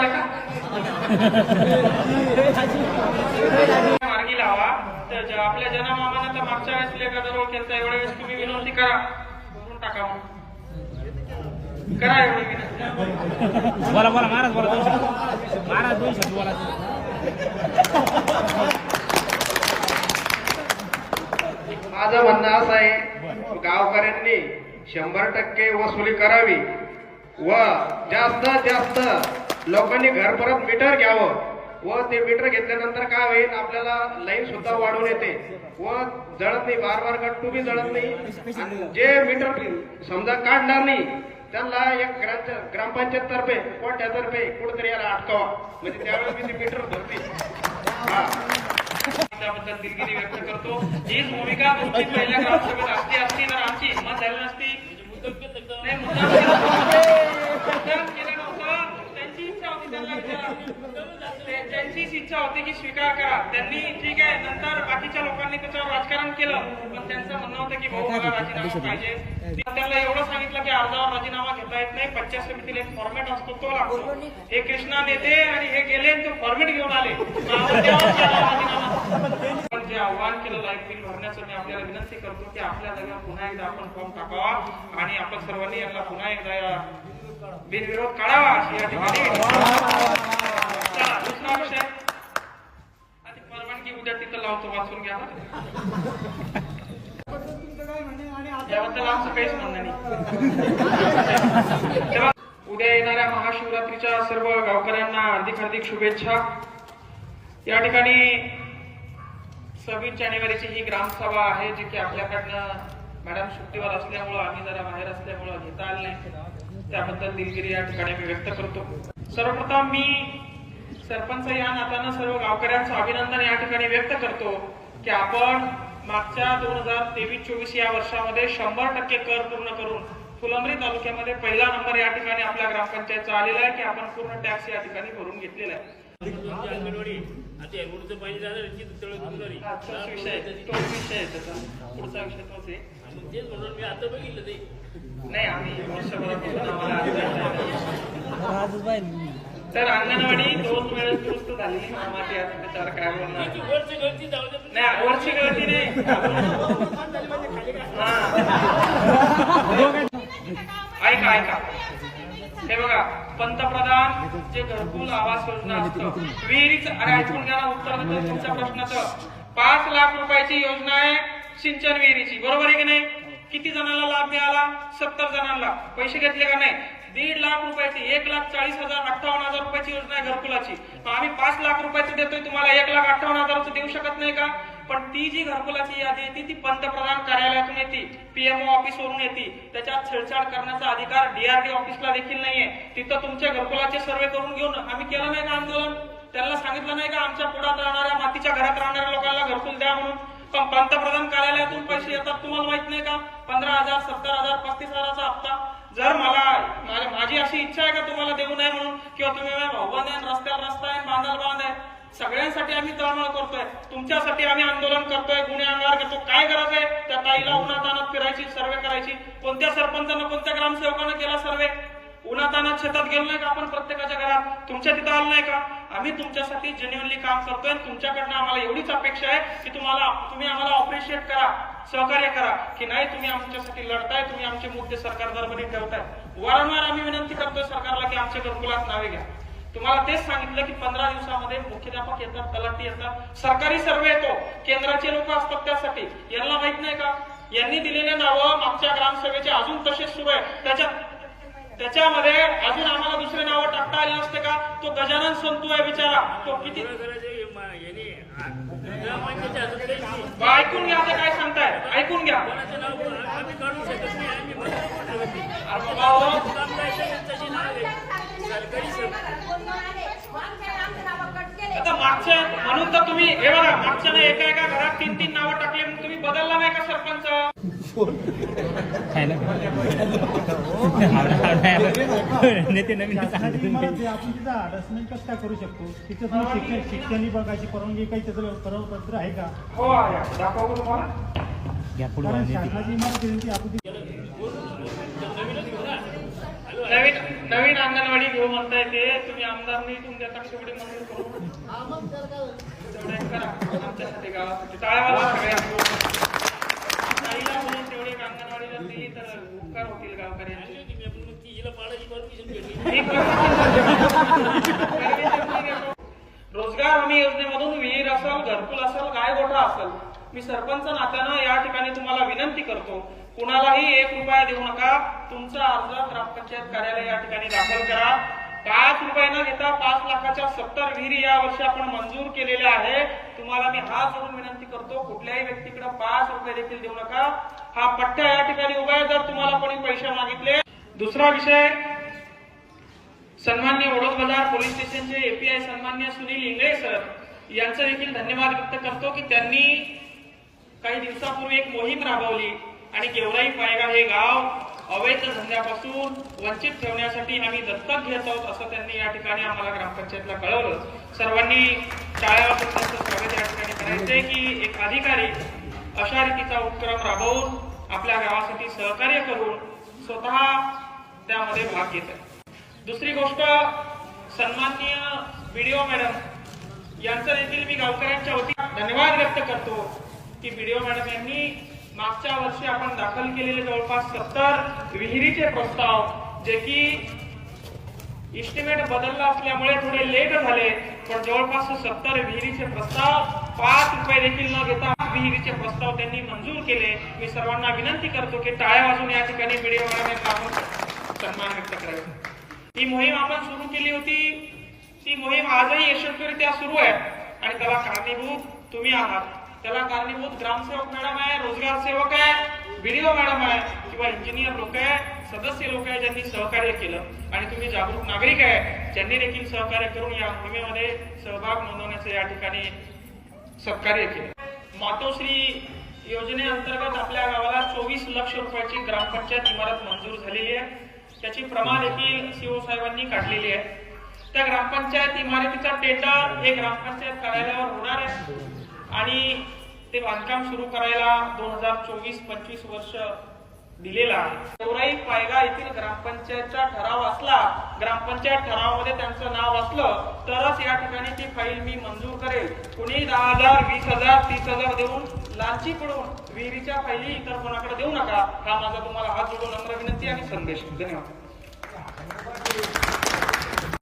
आले का? मार्गी लावा. तर आपल्या जनमामानं तर मागच्या वेळेस लेखाजवळ केलं एवढ्या वेळेस तुम्ही विनंती करा. करून टाका मग. करा एवढी विनंती. बोला बोला महाराज बोला दोन शब्द महाराज दोन शब्द बोला. माझं म्हणणं असं आहे गावकऱ्यांनी शंभर टक्के वसुली करावी. व जास्तीत जास्त लोकांनी घर परत मीटर घ्यावं व ते मीटर घेतल्यानंतर काय होईल आपल्याला लाईन सुद्धा वाढून येते व जळत नाही बार बार गट्टू बी जळत नाही. आणि जे मीटर समजा काढणार नाही त्यांना एक ग्रामपंचायत तर्फे कोट्यातर्फे कुठेतरी याला अटकावा. म्हणजे त्यावेळेस मी ते मीटर भरते त्याबद्दल दिलगिरी व्यक्त करतो. हीच भूमिका तुमची पहिल्या ग्रामसभेत असती असती तर आमची. हिंमत झाली नसती. त्यांचीच इच्छा होती की स्वीकार करा. त्यांनी ठीक आहे नंतर बाकीच्या लोकांनी त्याच्यावर राजकारण केलं पण त्यांचं म्हणणं होतं की भाऊ मला राजीनामा पाहिजे. त्यांना एवढं सांगितलं की अर्जावर राजीनामा घेता येत नाही. पंचायत समितीला एक फॉर्मॅट असतो तो लागतो. हे कृष्णा नेते आणि हे गेले आणि ते फॉर्मॅट घेऊन आले. राजीनामा पण जे आव्हान केलं लाइट बिल भरण्याचं मी आपल्याला विनंती करतो की आपल्या जागेवर पुन्हा एकदा आपण फॉर्म टाकावा. आणि आपण सर्वांनी यांना पुन्हा एकदा या बिनविरोध काढावा या ठिकाणी दुसरा विषय. आधी परवानगी उद्या तिथं लावतो वाचून घ्या. याबद्दल आमचं काहीच म्हणणं नाही. उद्या येणाऱ्या महाशिवरात्रीच्या सर्व गावकऱ्यांना हार्दिक हार्दिक शुभेच्छा. या ठिकाणी सव्वीस जानेवारीची ही ग्रामसभा आहे जी की आपल्याकडनं मॅडम सुट्टीवर असल्यामुळं आम्ही जरा बाहेर असल्यामुळं घेता आलं नाही. त्याबद्दल दिलगिरी या ठिकाणी मी व्यक्त करतो. सर्वप्रथम मी सरपंच या नात्यानं सर्व गावकऱ्यांचं अभिनंदन या ठिकाणी व्यक्त करतो की आपण मागच्या दोन हजार तेवीस चोवीस या वर्षामध्ये शंभर टक्के कर पूर्ण करून फुलंब्री तालुक्यामध्ये पहिला नंबर या ठिकाणी आपल्या ग्रामपंचायतचा आलेला आहे की आपण पूर्ण टॅक्स या ठिकाणी भरून घेतलेला आहे. अंगणवाडी विषय तोच विषय आहे. तोच विषय आहे त्याचा पुढचा विषय तोच आहे तर अंगणवाडी दोन वेळेस दुरुस्त झालेली आता त्याच्यावर काय बोलणार वरची गळती जाऊ दे पण. नाही वरची गळती नाही. हा. ऐका ऐका. हे बघा पंतप्रधान जे घरकुल आवास योजना असतं विहिरीच अरे ऐकून घ्या उत्तर देतो तुमच्या प्रश्नाचं. पाच लाख रुपयाची योजना आहे सिंचन विहिरीची. बरोबर आहे की नाही? किती जणांना लाभ मिळाला? सत्तर जणांना. पैसे घेतले का नाही? दीड लाख रुपयाची एक लाख चाळीस हजार अठ्ठावन्न हजार रुपयाची योजना आहे घरकुलाची. आम्ही पाच लाख रुपयाची देतोय तुम्हाला एक लाख अठ्ठावन्न हजाराचं देऊ शकत नाही का? पण ती जी घरकुलाची यादी येते ती पंतप्रधान कार्यालयातून येते पीएमओ ऑफिस वरून येते. त्याच्यात छेडछाड करण्याचा अधिकार डीआरडी ऑफिसला देखील नाहीये. तिथं तुमच्या घरकुलाचे सर्वे करून घेऊन आम्ही केलं नाही का आंदोलन? त्यांना सांगितलं नाही का आमच्या पुढात राहणाऱ्या मातीच्या घरात राहणाऱ्या लोकांना घरकुल द्या म्हणून? पंतप्रधान कार्यालयातून पैसे येतात तुम्हाला माहीत नाही का? पंधरा हजार सत्तर हजार पस्तीस हजाराचा हप्ता. जर मला माझी अशी इच्छा आहे का तुम्हाला देऊ नये म्हणून? किंवा तुम्ही भाऊबंद आहे रस्त्यावर रस्ता आहे बांधाल बांध आहे. सगळ्यांसाठी आम्ही तळमळ करतोय. तुमच्यासाठी आम्ही आंदोलन करतोय गुन्हे अंगावर करतो काय गरज आहे? त्या ताईला उन्हातानात फिरायची सर्वे करायची. कोणत्या सरपंचानं कोणत्या ग्रामसेवकानं केला सर्वे? उन्हातानात शेतात गेलो नाही का आपण प्रत्येकाच्या घरात? तुमच्या तिथं आलं नाही का? आम्ही तुमच्यासाठी जेन्युअनली काम करतोय आणि तुमच्याकडनं आम्हाला एवढीच अपेक्षा आहे की तुम्हाला तुम्ही आम्हाला अप्रिशिएट करा सहकार्य करा की नाही तुम्ही आमच्यासाठी लढताय तुम्ही आमचे मुद्दे सरकार दरबारी ठेवताय. वारंवार आम्ही विनंती करतोय सरकारला की आमच्या घरकुलात नावे घ्या. तुम्हाला तेच सांगितलं की पंधरा दिवसामध्ये मुख्याध्यापक येतात तलाठी येतात सरकारी सर्वे येतो केंद्राचे लोक असतात त्यासाठी. यांना माहीत नाही का? यांनी दिलेले नावं मागच्या ग्रामसभेचे अजून तसेच सुरू आहे. त्याच्यात त्याच्यामध्ये अजून आम्हाला दुसरे नावं टाकता आले नसते का? तो गजानन संतू आहे बिचारा. तो किती ऐकून घ्या आता काय सांगताय. ऐकून घ्या. नाव आम्ही नाव आता मागच्या म्हणून तर तुम्ही हे बघा मागच्या ना एका एका घरात तीन तीन नावं टाकले तुम्ही बदलला नाही का सरपंच? नेते नवीन हॅरसमेंट कसं काय करू शकतो? तिथं शिक्षण शिक्षण विभागाची परवानगी काही त्याचं प्रपत्र आहे का? हो घ्या पुढे शासनाची इमारत ती आपण नवीन नवीन अंगणवाडी घेऊ म्हणताय ते. तुम्ही आमदारनी तुमच्या तेवढी मंजूर करू. तेवढे करा. आमच्यासाठी गावासाठी. टाळ्या वाजवा सगळ्या ताईला म्हणून तेवढे एक अंगणवाडीला दिली तर उपकार होतील गावकऱ्यांचे हिला पाडायची परमिशन भेटली मी करतो. रोजगार हमी योजनेमधून विहीर असेल घरकुल असेल गाय गोठा असेल मी सरपंच नात्यानं या ठिकाणी तुम्हाला विनंती करतो. कुणालाही एक रुपया देऊ नका. तुमचा अर्ज ग्रामपंचायत कार्यालय या ठिकाणी दाखल करा. पाच रुपये न घेता पाच लाखाच्या सत्तर विहिरी या वर्षी आपण मंजूर केलेल्या आहे तुम्हाला मी हात जोडून विनंती करतो कुठल्याही व्यक्तीकडे पाच रुपये देखील देऊ नका. हा पट्ट्या या ठिकाणी उभा आहे. जर तुम्हाला कोणी पैसे मागितले दुसरा विषय सन्मान्य ओळख बाजार पोलीस स्टेशनचे एपीआय सन्मान्य सुनील इंगळे सर यांचं देखील धन्यवाद व्यक्त करतो की त्यांनी काही दिवसापूर्वी एक मोहीम राबवली आणि गेवराई पायगा हे गाव अवैध धंद्यापासून वंचित ठेवण्यासाठी आम्ही दत्तक घेत आहोत असं त्यांनी या ठिकाणी आम्हाला ग्रामपंचायतला कळवलं. सर्वांनी टाळ्या स्वागत या ठिकाणी करायचंय की एक अधिकारी अशा रीतीचा उपक्रम राबवून आपल्या गावासाठी सहकार्य करून स्वतः त्यामध्ये भाग घेत आहे दुसरी गोष्ट सन्माननीय बीडीओ मॅडम यांचं देखील मी गावकऱ्यांच्या वतीने धन्यवाद व्यक्त करतो की बीडीओ मॅडम यांनी मागच्या वर्षी आपण दाखल केलेले जवळपास सत्तर विहिरीचे प्रस्ताव जे की इस्टिमेट बदलला असल्यामुळे थोडे लेट झाले पण जवळपास सत्तर विहिरीचे प्रस्ताव पाच रुपये देखील न घेता विहिरीचे प्रस्ताव त्यांनी मंजूर केले. मी सर्वांना विनंती करतो की टाळ्या वाजून या ठिकाणी व्हिडिओ आपण सन्मान व्यक्त करायचा. ही मोहीम आपण सुरू केली होती. ती मोहीम आजही यशस्वीरित्या सुरू आहे. आणि त्याला कारणीभूत तुम्ही आहात. त्याला कारणीभूत ग्रामसेवक मॅडम आहे रोजगार सेवक आहे व्हिडिओ मॅडम आहे किंवा इंजिनियर लोक आहे सदस्य लोक आहे ज्यांनी सहकार्य केलं. आणि तुम्ही जागरूक नागरिक आहे ज्यांनी देखील सहकार्य करून या मोहिमेमध्ये सहभाग नोंदवण्याचं या ठिकाणी सहकार्य केलं. मातोश्री योजनेअंतर्गत आपल्या गावाला चोवीस लक्ष रुपयाची ग्रामपंचायत इमारत मंजूर झालेली आहे. त्याची प्रमा देखील सीओ साहेबांनी काढलेली आहे. त्या ग्रामपंचायत इमारतीचा टेंडर हे ग्रामपंचायत कार्यालयावर होणार आहे. आणि ते बांधकाम सुरू करायला दोन हजार चोवीस पंचवीस वर्ष दिलेला चौराई पायगा येथील ग्रामपंचायतचा ठराव असला ग्रामपंचायत ठरावामध्ये त्यांचं नाव असलं तरच या ठिकाणी ती फाईल मी मंजूर करेल. कुणी दहा हजार वीस हजार तीस हजार देऊन लालची पडून विहिरीच्या फाईली इतर कोणाकडे देऊ नका हा माझा तुम्हाला हात जोडून नम्र विनंती आणि संदेश. धन्यवाद.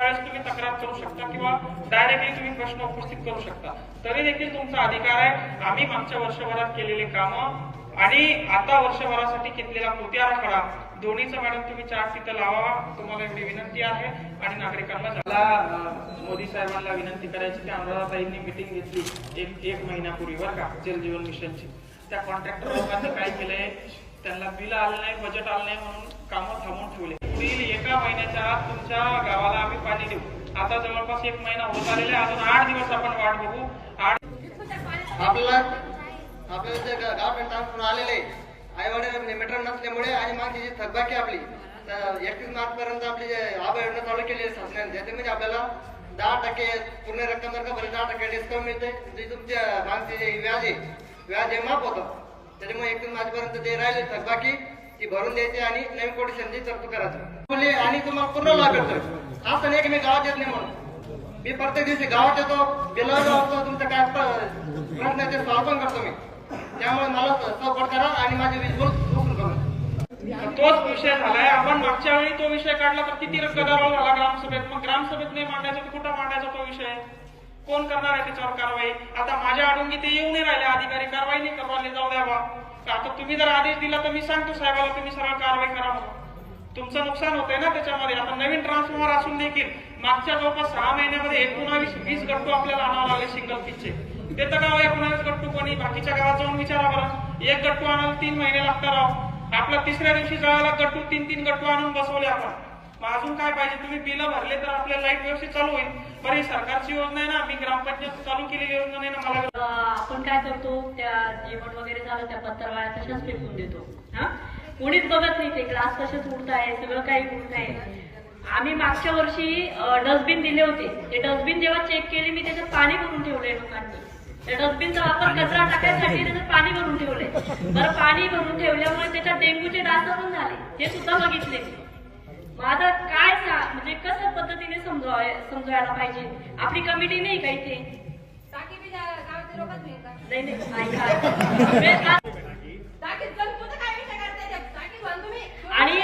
तुम्ही तक्रार करू शकता किंवा डायरेक्टली तुम्ही प्रश्न उपस्थित करू शकता. तरी देखील तुमचा अधिकार आहे. आम्ही मागच्या वर्षभरात केलेले कामं आणि आता वर्षभरासाठी घेतलेला कृती आराखडा. दोन्हीचा मॅडम तुम्ही चार्ट तिथं लावावा. तुम्हाला एवढी विनंती आहे आणि नागरिकांना मला मोदी साहेबांना विनंती करायची की अनुराधाताईंनी मिटिंग घेतली एक एक महिन्यापूर्वी बरं का जल जीवन मिशनची. त्या कॉन्ट्रॅक्टर लोकांनी काय केलंय? त्यांना बिल आलं नाही बजेट आलं नाही म्हणून कामं थांबवून ठेवले. पुढील एका महिन्याच्या आत तुमच्या गावाला आम्ही पाणी देऊ. आता जवळपास एक महिना होत आलेला आहे. अजून आठ दिवस आपण वाट बघू. आठ आपल्याला आपल्याला जे गा- गाव आलेले आई वडील मिटर नसल्यामुळे आणि माझी जी थकबाकी आपली एकतीस मार्च पर्यंत आपली जे आबा योजना चालू केली आहे शासनाने त्याच्यामध्ये म्हणजे आपल्याला दहा टक्के पूर्ण रक्कम जर का भरली दहा टक्के डिस्काउंट मिळते जे तुमच्या मागचे जे व्याज आहे व्याज हे माफ होतं. त्याच्यामुळे एकतीस मार्च पर्यंत जे राहिले थकबाकी ती भरून द्यायची आणि नवीन कोटेशनची तरतूद करायचं. आणि तुम्हाला पूर्ण लाभ भेटतोय. असं नाही की मी गावात येत नाही म्हणून. मी प्रत्येक दिवशी गावात येतो बिलावर जातो तुमचं काय प्रश्न ते सॉल्व पण करतो मी. त्यामुळे मला सपोर्ट करा आणि माझे वीज करा तोच विषय झालाय. आपण मागच्या वेळी तो विषय काढला तर किती गदारोळ झाला ग्रामसभेत? मग ग्रामसभेत नाही मांडायचा तर कुठं मांडायचा तो विषय? कोण करणार आहे त्याच्यावर कारवाई? आता माझ्या अडून ते येऊ नाही राहिले अधिकारी कारवाई नाही करवाले जाऊ द्या बा आता तुम्ही जर आदेश दिला तर मी सांगतो साहेबाला तुम्ही सरळ कारवाई करा म्हणून. तुमचं नुकसान होतंय ना त्याच्यामध्ये. आता नवीन ट्रान्सफॉर्मर असून देखील मागच्या जवळपास सहा महिन्यामध्ये एकोणावीस वीस गट्टू आपल्याला आणावं लागले सिंगल पिचचे ते तर गाव एकोणावीस गट्टू कोणी बाकीच्या गावात जाऊन विचारा बरं. एक गट्टू आणायला तीन महिने लागतात राव. आपला तिसऱ्या दिवशी जळाला गट्टू तीन तीन गट्टू आणून बसवले आपण मग अजून काय पाहिजे? तुम्ही बिल भरले तर आपल्या लाइट व्यवस्थित चालू होईल. बरं ही सरकारची योजना आहे ना मी ग्रामपंचायत चालू केलेली योजना नाही ना मला आपण काय करतो? त्या जेवण वगैरे झालं त्या पत्रवाळ्या तशाच फेकून देतो. हा? कोणीच बघत नाही ते. ग्लास तसेच उडत आहे सगळं काही उडत आहे आम्ही मागच्या वर्षी डस्टबिन दिले होते. ते डस्टबिन जेव्हा चेक केले मी त्याच्यात पाणी भरून ठेवले लोकांनी. डस्टबिनचा वापर कचरा टाकायसाठी त्याच्यात पाणी भरून ठेवलंय. बरं पाणी भरून ठेवल्यामुळे त्याच्यात डेंग्यूचे डास पण झाले. हे सुद्धा बघितले. माझं काय सा म्हणजे कसं पद्धतीने समजवाय समजवायला पाहिजे? आपली कमिटी नाही का इथे? नाही आणि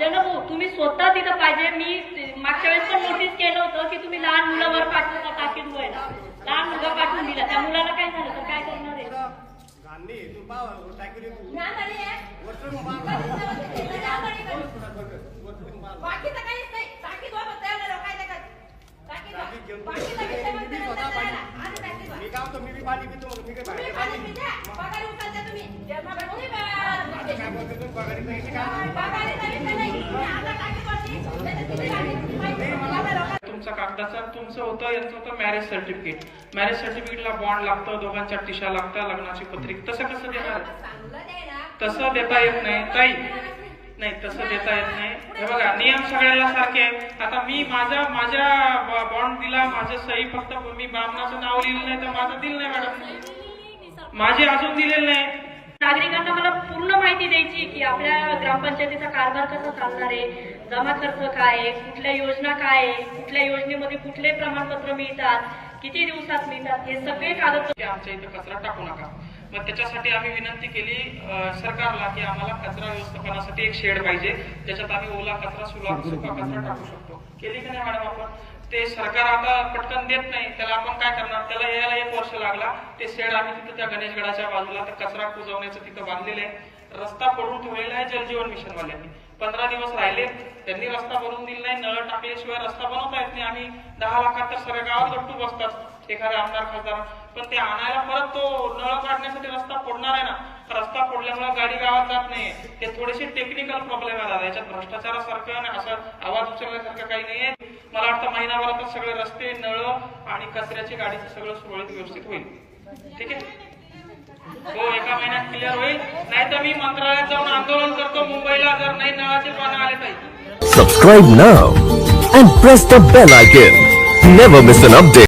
जनभाऊ तुम्ही स्वतः तिथं पाहिजे. मी ते- मागच्या वेळेस पण नोटीस केलं होतं की तुम्ही लहान मुलावर पाठवता मुलगा पाठवून दिला. त्या मुलाला काय झालं? तर काय करणार आहे? केलं, ज्ञान आली कधी. बाकीचं काहीच नाही. फक्त एवढं लोक काय नाही वा. बाकीचा विषय मग ते नंतर करायला. आधी टाकीत वा. तुम्ही पाणी पिता, पगारी उचलता तुम्ही. बा- पगारीचा विषय नाही. आता टाकीत वरती, त्याच्यात तुम्ही टाकीत माहिती आहे. एवढ्या लोकांना तुमचा कागदाचा तुमचं होतं यांचं होतं मॅरेज सर्टिफिकेट मॅरेज सर्टिफिकेटला बॉन्ड लागतं दोघांच्या टिशा लागतं लग्नाची पत्रिक. तसं कसं देणार तसं देता येत नाही. ताई नाही तसं देता येत नाही. हे बघा नियम सगळ्याला सारखे आहे. आता मी माझा माझ्या बॉन्ड दिला माझं सही फक्त मी ब्राह्मणाचं नाव लिहिलं नाही तर माझं दिलं नाही मॅडम. माझे अजून दिलेलं नाही. पूर्ण द्यायची की आपल्या ग्रामपंचायतीचा कारभार कसा चालणार आहे? जमा खर्च काय आहे? कुठल्या योजना काय आहे? कुठल्या योजनेमध्ये कुठले प्रमाणपत्र मिळतात? किती दिवसात मिळतात? हे सगळे कागदपत्र आमच्या इथे कचरा टाकू नका. मग त्याच्यासाठी आम्ही विनंती केली सरकारला की आम्हाला कचरा व्यवस्थापनासाठी एक शेड पाहिजे. त्याच्यात आम्ही ओला कचरा सुला सुका कचरा टाकू शकतो. केली का नाही मॅडम आपण? ते सरकार आता पटकन देत नाही. त्याला आपण काय करणार? त्याला यायला एक वर्ष लागला. ते शेड आम्ही तिथं त्या गणेशगडाच्या बाजूला तर कचरा कुजवण्याचं तिथं बांधलेलं आहे. रस्ता पडून ठेवलेला आहे जलजीवन मिशन वाल्यांनी पंधरा दिवस राहिले त्यांनी रस्ता बनवून दिला नाही नळ टाकल्याशिवाय रस्ता बनवता येत नाही आणि दहा लाखात तर सगळ्या गावात गट्टू बसतात एखाद्या आमदार खासदार. पण ते आणायला परत तो नळ काढण्यासाठी रस्ता फोडणार आहे ना? रस्ता पडल्यामुळे गाडी गावात जात नाही. ते थोडेसे टेक्निकल प्रॉब्लेम आहे दादा याच्यात भ्रष्टाचारासारखं आणि असं आवाज उचलण्यासारखं काही नाहीये मला वाटतं महिनाभरातच सगळे रस्ते नळ आणि कचऱ्याची गाडीचं सगळं सुरळीत व्यवस्थित होईल. ठीक आहे? हो एका महिन्यात क्लिअर होईल नाही तर मी मंत्रालयात जाऊन आंदोलन करतो मुंबईला जर नाही नळाचे पाणी आले पाहिजे subscribe now and press the bell icon. Never miss an update.